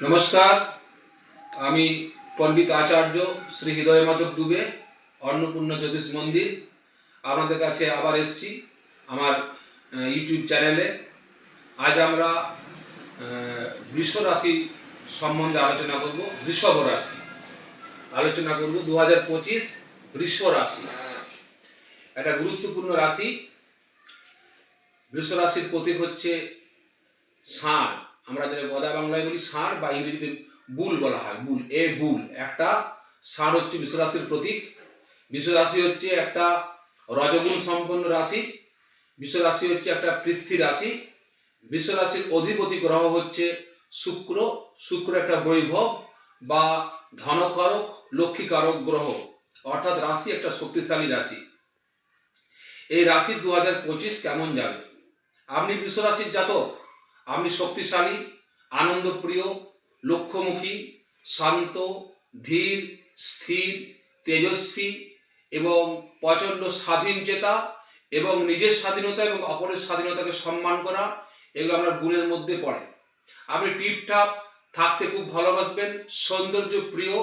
নমস্কার, আমি পণ্ডিত আচার্য শ্রী হৃদয় মাধব দুবে, অন্নপূর্ণা জ্যোতিষ মন্দির। আপনাদের কাছে আবার এসেছি আমার ইউটিউব চ্যানেলে। আজ আমরা বৃষ রাশি সম্বন্ধে আলোচনা করব, বৃষভ রাশি। আলোচনা করব দু হাজার পঁচিশ বৃষ রাশি। একটা গুরুত্বপূর্ণ রাশি। বৃষ রাশির প্রতীক হচ্ছে ষাঁড়। আমরা যেটা গদা বাংলায় বলি ষাঁড় বা ইংরেজিতে বুল বলা হয়, বুল, এ বুল। একটা ষাঁড় হচ্ছে বিশ্বরাশির প্রতীক। বিশ্বরাশি হচ্ছে একটা রজগুণ সম্পন্ন রাশি। বিশ্বরাশি হচ্ছে একটা পৃথ্বী রাশি। বিশ্বরাশির অধিপতি গ্রহ হচ্ছে শুক্র। শুক্র একটা বৈভব বা ধনকারক, লক্ষ্মীকারক গ্রহ। অর্থাৎ রাশি একটা শক্তিশালী রাশি। এই রাশি দু হাজার পঁচিশ কেমন যাবে? আপনি বিশ্বরাশির জাতক। আপনি শক্তিশালী, আনন্দপ্রিয়, লক্ষ্যমুখী, শান্ত, ধীর, স্থির, তেজস্বী এবং প্রচণ্ড স্বাধীন চেতা এবং নিজের স্বাধীনতা এবং অপরের স্বাধীনতাকে সম্মান করা, এগুলো আপনার গুণের মধ্যে পড়ে। আপনি টিপটাপ থাকতে খুব ভালোবাসবেন সৌন্দর্য প্রিয়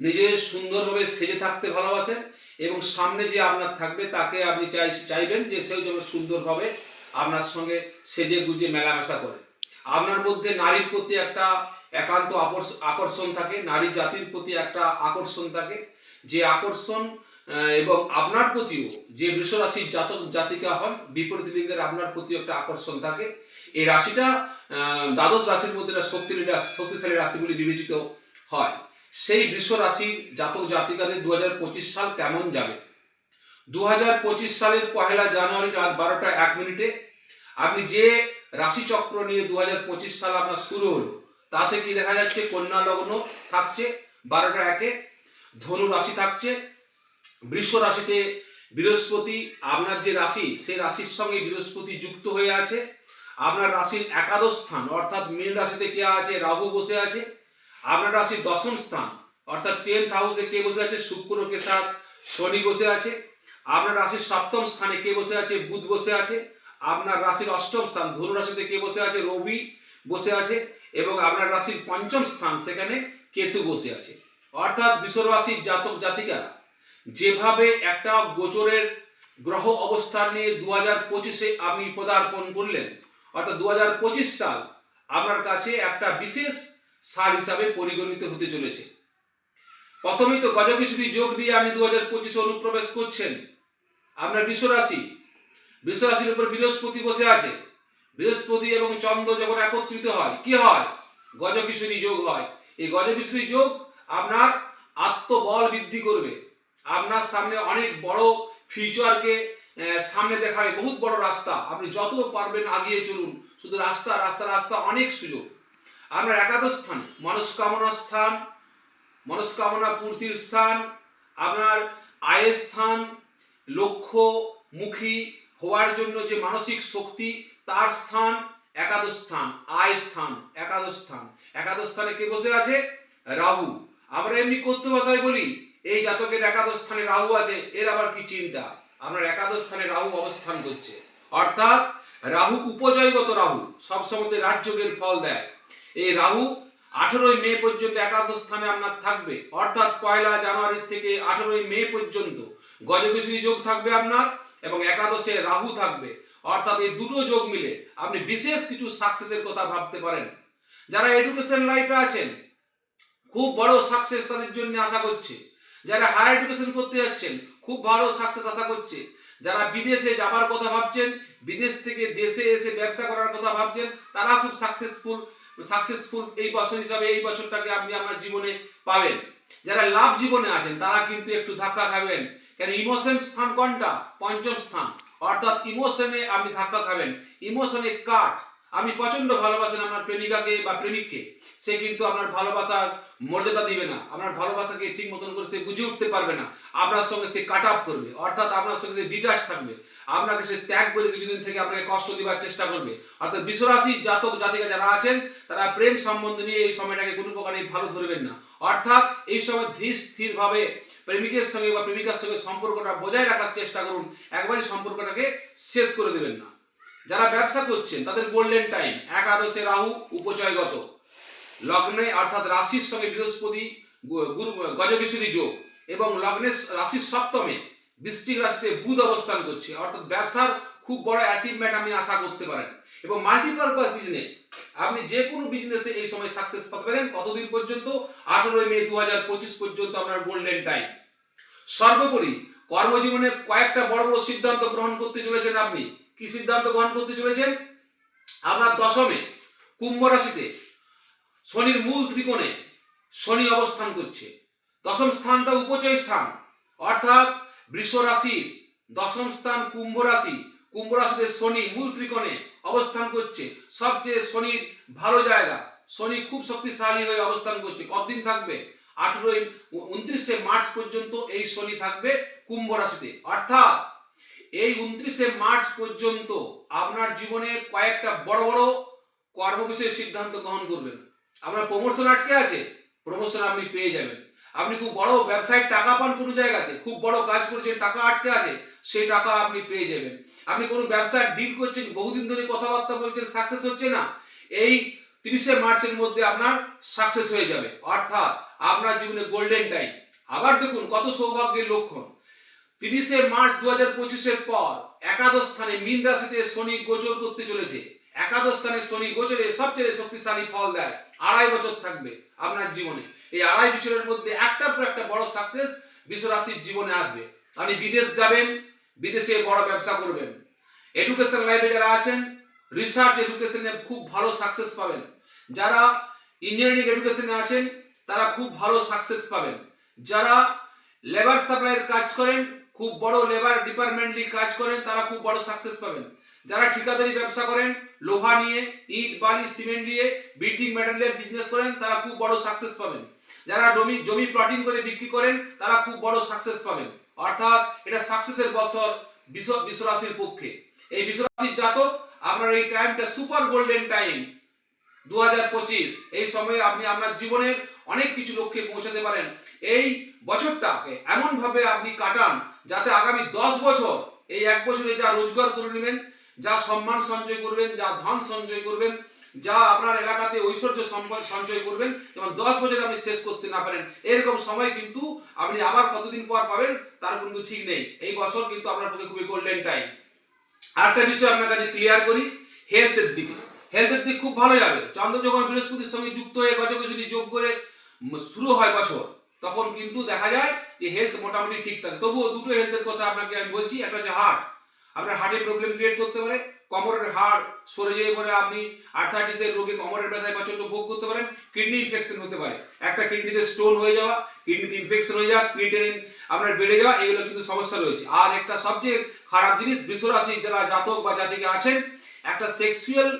নিজে সুন্দরভাবে সেজে থাকতে ভালোবাসেন এবং সামনে যে আপনার থাকবে তাকে আপনি চাই, চাইবেন যে সেও যেন সুন্দরভাবে আপনার সঙ্গে সেজে গুজে মেলামেশা করে। আপনার মধ্যে নারীর প্রতি একটা একান্ত আকর্ষ- আকর্ষণ থাকে, নারী জাতির প্রতি একটা আকর্ষণ থাকে। যে আকর্ষণ এবং আপনার প্রতিও যে বৃষরাশির জাতক জাতিকা হন, বিপরীত লিঙ্গের আপনার প্রতি একটা আকর্ষণ থাকে। এই রাশিটা দ্বাদশ রাশির মধ্যে রাশি- শক্তিশালী রাশিগুলি বিবেচিত হয়। সেই বৃষ রাশির জাতক জাতিকাদের দু হাজার পঁচিশ সাল কেমন যাবে? দু হাজার পঁচিশ সালের পহেলা জানুয়ারি রাত বারোটা এক মিনিটে আপনি যে রাশিচক্র নিয়ে দু হাজার পঁচিশ সাল আপনার শুরু হলো, তাতে কি দেখা যাচ্ছে? কন্যা লগ্ন থাকছে বারোটা একে, ধনু রাশি থাকছে, বৃষ রাশিতে বৃহস্পতি আপনার যে রাশি, সেই রাশির সঙ্গে বৃহস্পতি যুক্ত হয়ে আছে। আপনার রাশির একাদশ স্থান, অর্থাৎ মীন রাশিতে কে আছে? রাহু বসে আছে। আপনার রাশির দশম স্থান, অর্থাৎ টেন্থ হাউসে কে বসে আছে? শুক্র কে সাথ শনি বসে আছে। আপনার রাশির সপ্তম স্থানে কে বসে আছে? বুধ বসে আছে। আপনার রাশির অষ্টম স্থান, ধনু রাশিতে কে বসে আছে? রবি বসে আছে এবং আপনার রাশির পঞ্চম স্থান সেখানে কেতু বসে আছে। অর্থাৎ বিশ্বরাশির জাতক জাতিকারা, যেভাবে একটা গোচরের গ্রহ অবস্থান নিয়ে দু হাজার পঁচিশে আপনি পদার্পণ করলেন, অর্থাৎ দু হাজার পঁচিশ সাল আপনার কাছে একটা বিশেষ সাল হিসাবে পরিগণিত হতে চলেছে। প্রথমেই তো গজকিশোরী যোগ দিয়ে আপনি দু হাজার পঁচিশে অনুপ্রবেশ করছেন। আপনার বিশ্বরাশি। বিশ্বরাশির উপর বৃহস্পতি বসে আছে। বৃহস্পতি এবং চন্দ্র যখন একত্রিত হয়, কি হয়? গজকিশোরী যোগ হয়। এই গজকিশোরী যোগ আপনার আত্মবল বৃদ্ধি করবে। আপনার সামনে অনেক বড় ফিউচারকে সামনে দেখাবে। বহুত বড় রাস্তা। আপনি যত পারবেন আগিয়ে চলুন। শুধু রাস্তা রাস্তা রাস্তা অনেক সুযোগ। আপনার একাদশ স্থানে, মনস্কামনা স্থান, মনস্কামনা পূর্তির স্থান, আপনার আয়ের স্থান লক্ষ্যমুখী হওয়ার জন্য যে মানসিক শক্তি, তার স্থান একাদশ স্থান, আয় স্থান, একাদশ স্থান। একাদশ স্থানে কে বসে আছে? রাহু। আমরা এমনি কথ্য ভাষায় বলি, এই জাতকের একাদশ স্থানে রাহু আছে, এর আবার কি চিন্তা? আপনার একাদশ স্থানে রাহু অবস্থান করছে। অর্থাৎ রাহু উপজয়গত রাহু সব সবসময় রাজযোগের ফল দেয়। এই রাহু আঠেরোই মে পর্যন্ত একাদশ স্থানে আপনার থাকবে। অর্থাৎ পয়লা জানুয়ারি থেকে আঠেরোই মে পর্যন্ত গজকেশরী যোগ থাকবে আপনার এবং একাদশে রাহু থাকবে। অর্থাৎ এই দুটো যোগ মিলে আপনি বিশেষ কিছু সাকসেসের কথা ভাবতে পারেন। যারা এডুকেশন লাইফে আছেন, খুব বড় সাকসেস তাদের জন্য আশা করছে। যারা হায়ার এডুকেশন করতে যাচ্ছেন, খুব ভালো সাকসেস আশা করছে। যারা বিদেশে যাবার কথা ভাবছেন, বিদেশ থেকে দেশে এসে ব্যবসা করার কথা ভাবছেন, তারা খুব সাকসেসফুল সাকসেসফুল এই বছর হিসাবে এই বছরটাকে আপনি আপনার জীবনে পাবেন। যারা লাভ জীবনে আছেন, তারা কিন্তু একটু ধাক্কা খাবেন। কেন ইমোশন স্থান কোনটা? পঞ্চম স্থান। অর্থাৎ ইমোশনে আপনি ধাক্কা খাবেন। ইমোশনে কাট আপনি প্রচণ্ড ভালোবাসেন আপনার প্রেমিকাকে বা প্রেমিককে। সে কিন্তু আপনার ভালোবাসার মর্যাদা দিবে না। আপনার ভালোবাসাকে ঠিক মতন করে সে বুঝে উঠতে পারবে না। আপনার সঙ্গে সে কাট আপ করবে। অর্থাৎ আপনার সঙ্গে সে ডিটাচ থাকবে। আপনাকে সে ত্যাগ করে কিছুদিন থেকে আপনাকে কষ্ট দেওয়ার চেষ্টা করবে। অর্থাৎ বিশ্বরাশি জাতক জাতিকা যারা আছেন, তারা প্রেম সম্বন্ধ নিয়ে এই সময়টাকে কোনো প্রকারে ভালো ধরবেন না। অর্থাৎ এই সময় ধীর স্থিরভাবে প্রেমিকের সঙ্গে বা প্রেমিকার সঙ্গে সম্পর্কটা বজায় রাখার চেষ্টা করুন, একবারই সম্পর্কটাকে শেষ করে দেবেন না। যারা ব্যবসা করছেন, তাদের গোল্ডেন টাইম একাদশে রাহু উপচয়গত। লগ্নে অর্থাৎ রাশির সঙ্গে বৃহস্পতি গুরু, গজকেশরী যোগ এবং লগ্নে রাশির সপ্তমে বৃশ্চিক রাশিতে বুধ অবস্থান করছে। অর্থাৎ ব্যবসার খুব বড় অ্যাচিভমেন্ট আপনি আশা করতে পারেন। এবং মাল্টিপারপাস বিজনেস আপনি যে কোনো বিজনেসে এই সময় সাকসেস পাতে পারেন। কতদিন পর্যন্ত? আঠেরোই মে দু হাজার পঁচিশ পর্যন্ত আপনার গোল্ডেন টাইম সর্বোপরি কর্মজীবনে কয়েকটা বড় বড় সিদ্ধান্ত গ্রহণ করতে চলেছেন আপনি। কি সিদ্ধান্ত গ্রহণ করতে চলেছেন? আপনার দশমে কুম্ভ রাশিতে শনির মূল ত্রিকোণে শনি অবস্থান করছে। দশম স্থানটা উপচয় স্থান। অর্থাৎ বৃষ রাশির দশম স্থান কুম্ভ রাশি। কুম্ভ রাশিতে শনি মূল ত্রিকোণে অবস্থান করছে। সবচেয়ে শনির ভালো জায়গা, শনি খুব শক্তিশালী হয়ে অবস্থান করছে। কতদিন থাকবে? আঠেরোই উনত্রিশে মার্চ পর্যন্ত এই শনি থাকবে কুম্ভ রাশিতে। অর্থাৎ এই উনত্রিশে মার্চ পর্যন্ত আপনার জীবনে কয়েকটা বড় বড় কর্ম বিষয়ে সিদ্ধান্ত গ্রহণ করবেন। আপনার প্রমোশন আটকে আছে? প্রমোশন আপনি পেয়ে যাবেন। আপনি খুব বড় ব্যবসায় টাকা পান কোনো জায়গাতে, খুব বড় কাজ করছেন, টাকা আটকে আছে, সেই টাকা আপনি পেয়ে যাবেন। আপনি কোনো ব্যবসার ডিল করছেন, বহুদিন ধরে কথাবার্তা বলছেন সাকসেস হচ্ছে না। এই তিরিশে মার্চের মধ্যে আপনার সাকসেস হয়ে যাবে। অর্থাৎ আপনার জীবনে গোল্ডেন টাইম আবার দেখুন কত সৌভাগ্যের লক্ষণ। তিরিশে মার্চ দু হাজার পঁচিশের পর একাদশ স্থানে মীন রাশিতে শনি গোচর করতে চলেছে। একাদশ স্থানে শনি গোচরে সবচেয়ে শক্তিশালী ফল দেয়। আড়াই বছর থাকবে আপনার জীবনে। এই আড়াই বছরের মধ্যে একটার পর একটা বড় সাকসেস বিশ্বরাশির জীবনে আসবে। আপনি বিদেশ যাবেন, বিদেশে বড় ব্যবসা করবেন। এডুকেশন লাইফে যারা আছেন রিসার্চ এডুকেশনে খুব ভালো সাকসেস পাবেন। যারা ইঞ্জিনিয়ারিং এডুকেশনে আছেন, তারা খুব ভালো সাকসেস পাবেন। যারা লেবার সাপ্লাইয়ের কাজ করেন, খুব বড় লেবার ডিপার্টমেন্টলি কাজ করেন, তারা খুব বড় সাকসেস পাবেন। যারা ঠিকাদারি ব্যবসা করেন, লোহা নিয়ে, ইট, বালি সিমেন্ট দিয়ে বিল্ডিং ম্যাটেরিয়াল বিজনেস করেন, তারা খুব বড় সাকসেস পাবেন। যারা জমি জমি প্লটিং করে বিক্রি করেন, তারা খুব বড় সাকসেস পাবেন। অর্থাৎ এটা সাকসেসের বছর বিশ্ব বিশ্বরাশির পক্ষে। এই বিশ্বরাশির জাতক আপনার এই টাইমটা সুপার গোল্ডেন টাইম দুই হাজার পঁচিশ। এই সময়ে আপনি আপনার জীবনের অনেক কিছু লক্ষ্যে পৌঁছাতে পারেন। এই বছরটাকে এমনভাবে আপনি কাটান যাতে আগামী দশ বছর এই এক বছরে যা রোজগার করে নেবেন, যা সম্মান সঞ্চয় করবেন, যা ধন সঞ্চয় করবেন, যা আপনার এলাকাতে ঐশ্বর্য সম্পদ সঞ্চয় করবেন, এবং দশ বছর আপনি শেষ করতে না পারেন। এরকম সময় কিন্তু আপনি আবার কতদিন পর পাবেন, তার কিন্তু ঠিক নেই। এই বছর কিন্তু আপনার পক্ষে খুবই গোল্ডেন টাইম আরেকটা বিষয় আপনার কাছে ক্লিয়ার করি হেলথের দিকে। হেলথের দিক খুব ভালো যাবে চন্দ্র যখন বৃহস্পতির সঙ্গে যুক্ত হয়ে গজকেশরী যোগ করে শুরু হয় বছর, তখন কিন্তু দেখা যায় যে হেলথ মোটামুটি ঠিক থাকে। তবুও দুটো হেলথের কথা আপনাকে আমি বলছি। একটা হচ্ছে হার্ট আপনার হার্টের প্রবলেম ক্রিয়েট করতে পারে। কোমরের হাড় সরে যেয়ে পরে আপনি আর্থাইটিসের রোগে কোমরের ব্যথায় প্রচণ্ড ভোগ করতে পারেন। কিডনি ইনফেকশন হতে পারে। একটা কিডনিতে স্টোন হয়ে যাওয়া কিডনিতে ইনফেকশন হয়ে যাওয়া ক্রিয়েটিনিন আপনার বেড়ে যাওয়া, এগুলো কিন্তু সমস্যা রয়েছে। আর একটা সবচেয়ে খারাপ জিনিস বিশ্বরাশি যারা জাতক বা জাতিকে আছেন, একটা সেক্সুয়াল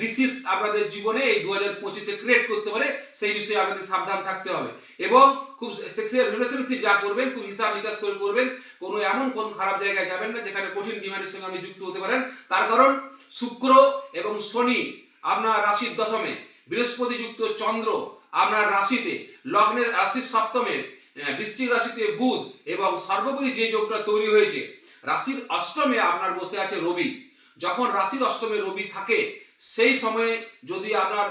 ডিসিজ আপনাদের জীবনে এই দু হাজার পঁচিশে ক্রিয়েট করতে পারে, সেই বিষয়ে আপনাদের সাবধান থাকতে হবে। এবং খুব সেক্সুয়াল রিলেশনশিপ যা করবেন, খুব হিসাব নিকাশ করে করবেন, কোনো এমন কোন খারাপ জায়গায় যাবেন না, যেখানে কঠিন ডিমান্ডের সঙ্গে আপনি যুক্ত হতে পারেন। তার কারণ, শুক্র এবং শনি আপনার রাশির দশমে, বৃহস্পতি যুক্ত চন্দ্র আপনার রাশিতে, লগ্নের রাশির সপ্তমে আহ, বৃশ্চিক রাশিতে বুধ এবং সর্বোপরি যে যোগটা তৈরি হয়েছে রাশির অষ্টমে আপনার বসে আছে রবি। যখন রাশির অষ্টমে রবি থাকে সেই সময়ে যদি আপনার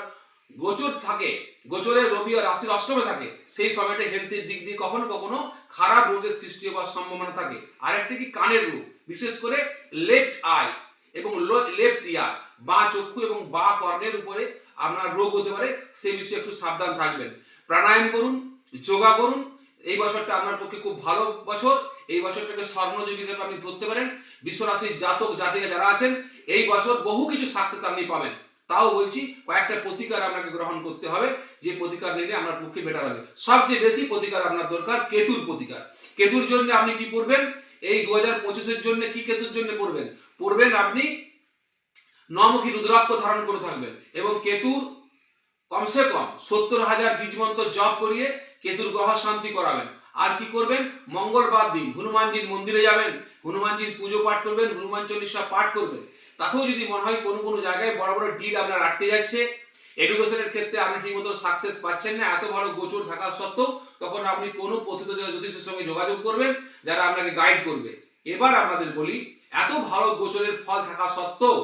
গোচর থাকে গোচরে রবি আর রাশির অষ্টমে থাকে সেই সময়টা হেলথের দিক দিয়ে কখনো কখনো খারাপ রোগের সৃষ্টি হওয়ার সম্ভাবনা থাকে। আরেকটি কি? কানের রোগ বিশেষ করে লেফট আই এবং লেফট ইয়ার বা চক্ষু এবং বা কর্ণের উপরে আপনার রোগ হতে পারে সেই বিষয়ে একটু সাবধান থাকবেন। প্রাণায়াম করুন যোগা করুন এই বছরটা আপনার পক্ষে খুব ভালো বছর। এই বছরটাকে স্বর্ণযুগ হিসেবে আপনি ধরতে পারেন। বিশ্বরাশির জাতক, জাতিকা যারা আছেন, এই বছর বহু কিছু সাকসেস আপনি পাবেন। তাও বলছি, কয়েকটা প্রতিকার আপনাকে গ্রহণ করতে হবে। যে প্রতিকার নিলে আপনার পক্ষে বেটার হবে। সবচেয়ে বেশি প্রতিকার আপনার দরকার কেতুর প্রতিকার। কেতুর জন্য আপনি কি পড়বেন? এই দু হাজার পঁচিশের জন্য কি কেতুর জন্য পড়বেন? পড়বেন আপনি নমুখী রুদ্রাক্ষ ধারণ করে থাকবেন এবং কেতুর কমসে কম সত্তর হাজার বীজ মন্ত্র জপ করিয়ে কেতুর গ্রহ শান্তি করাবেন? আর কি করবেন? মঙ্গলবার দিন হনুমানজির মন্দিরে যাবেন, হনুমানজির পুজো পাঠ করবেন, হনুমান চল্লিশা পাঠ করবেন। তাতেও যদি মনে হয় কোনো কোনো জায়গায় বড় বড় ডিল আপনার আটকে যাচ্ছে এডুকেশনের ক্ষেত্রে আপনি ঠিকমতো সাকসেস পাচ্ছেন না, এত ভালো গোচর থাকা সত্ত্বেও তখন আপনি কোনো পতিত জ্যোতিষের সঙ্গে যোগাযোগ করবেন, যারা আপনাকে গাইড করবে। এবার আপনাদের বলি, এত ভালো গোচরের ফল থাকা সত্ত্বেও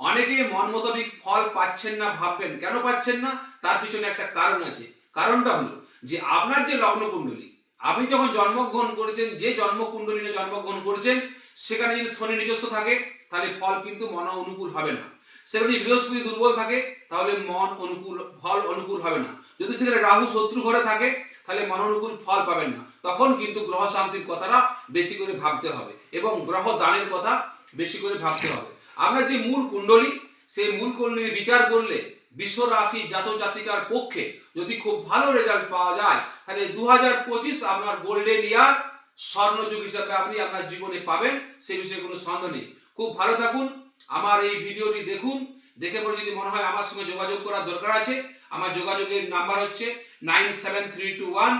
অনেকে মন মোতাবিক ফল পাচ্ছেন না, ভাববেন, কেন পাচ্ছেন না? তার পিছনে একটা কারণ আছে। কারণটা হলো যে আপনার যে লগ্ন কুণ্ডলী, আপনি যখন জন্মগ্রহণ করেছেন, যে জন্মকুণ্ডলী নিয়ে জন্মগ্রহণ করেছেন, সেখানে যদি শনি নিজস্ব থাকে, তাহলে ফল কিন্তু মন অনুকূল হবে না। সেখানে বৃহস্পতি দুর্বল থাকে, তাহলে মন অনুকূল, ফল অনুকূল হবে না। যদি সেখানে রাহু শত্রু ঘরে থাকে, তাহলে মন অনুকূল ফল পাবেন না। তখন কিন্তু গ্রহ শান্তির কথাটা বেশি করে ভাবতে হবে এবং গ্রহ দানের কথা বেশি করে ভাবতে হবে। আপনার যে মূল কুণ্ডলী, সেই মূল কুণ্ডলী বিচার করলে বিশ্ব রাশি জাতক জাতিকার পক্ষে যদি খুব ভালো রেজাল্ট পাওয়া যায়, তাহলে দু হাজার পঁচিশ আপনার গোল্ডেন ইয়ার স্বর্ণযুগ হিসাবে আপনি আপনার জীবনে পাবেন, সে বিষয়ে কোনো সন্দেহ নেই। খুব ভালো থাকুন, আমার এই ভিডিওটি দেখুন, দেখে পরে যদি মনে হয় আমার সঙ্গে যোগাযোগ করার দরকার আছে, আমার যোগাযোগের নাম্বার হচ্ছে nine seven three two one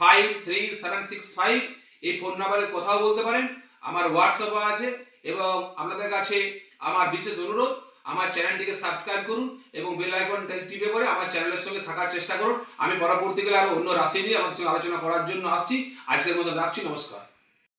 five three seven six five, এই ফোন নাম্বারে কথাও বলতে পারেন, আমার হোয়াটসঅ্যাপও আছে এবং আপনাদের কাছে আমার বিশেষ অনুরোধ আমার চ্যানেলটিকে সাবস্ক্রাইব করুন এবং বেল আইকন টিপে করে আমার চ্যানেলের সঙ্গে থাকার চেষ্টা করুন। আমি পরবর্তীকালে আরও অন্য রাশি নিয়ে আমাদের সঙ্গে আলোচনা করার জন্য আসছি। আজকের মতো রাখছি, নমস্কার।